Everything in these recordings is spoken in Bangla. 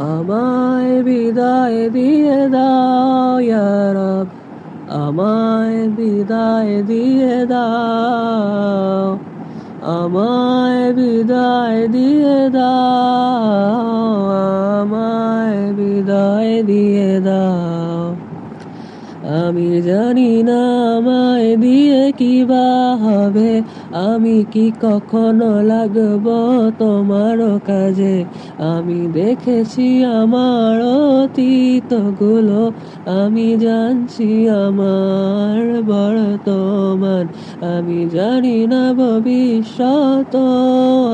আমায় বিদায় দিয়ে দাও রব। আমায় বিদায় দিয়ে দাও। আমায় বিদায় দিয়ে দাও, আমায় বিদায় দিয়ে দাও। আমি জানি না আমায় দিয়ে কি বা হবে। আমি কি কখনো লাগব তোমার কাজে? আমি দেখেছি আমার অতীতগুলো। আমি জানছি আমার বর্তমান। আমি জানি না ভবিষ্যৎ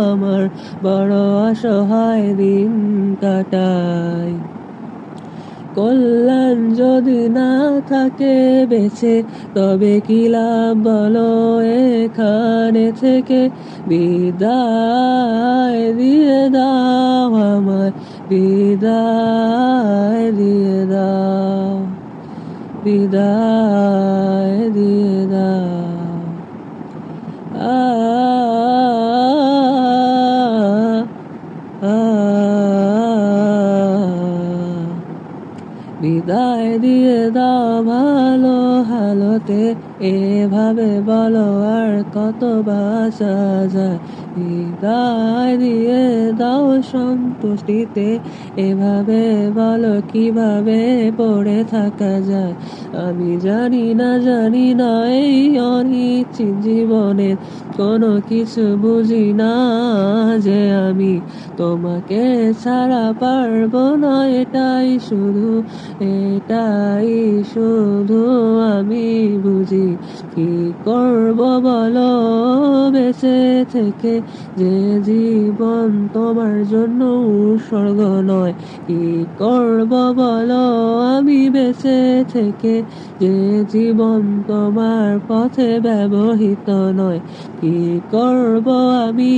আমার। বড় অসহায় দিন কাটায়। কল্যাণ যদি না থাকে বেছে তবে কি লাভ বলো এখানে থেকে? বিদায় দিয়ে দাও আমার বিদায় দিয়ে দাও, বিদায় দিয়ে বিদায় দিয়ে দাও ভালো হালতে। এভাবে বলো আর কত বাসা যায়। বিদায় দিয়ে দাও সন্তুষ্টিতে। এভাবে বলো কীভাবে পড়ে থাকা যায়। আমি জানি না জানি না এই অনিশ্চিত জীবনের কোনো কিছু বুঝি না যে আমি তোমাকে ছাড়া পারব না। এটাই শুধু এটাই শুধু আমি বুঝি। কি করব বলো? বেঁচে থেকে যে জীবন তোমার জন্য উৎসর্গ নয়, কি করব বলো? আমি বেঁচে থেকে যে জীবন তোমার পথে ব্যবহৃত নয়, কি করব আমি?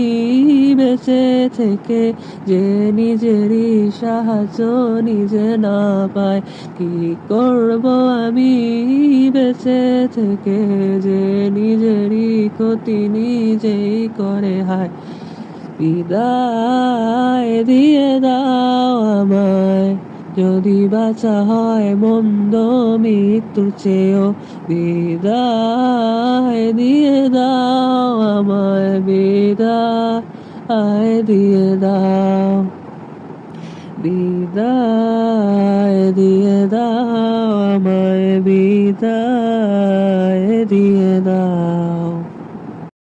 বেঁচে থেকে যে নিজেরই সাহায্য নিজে না পায়, কি করব আমি? বেঁচে থেকে যে নিজেরই ক্ষতি নিজেই করে, হায়। বিদায় দিয়ে দাও আমায়। যদি বাঁচা হয় মন্দ মৃত্যুর চেয়েও, বিদায় দিয়ে দাও আমায়, বিদায় দিয়ে দাও। বিদায় দিয়ে বিদায় দিয়ে দাও।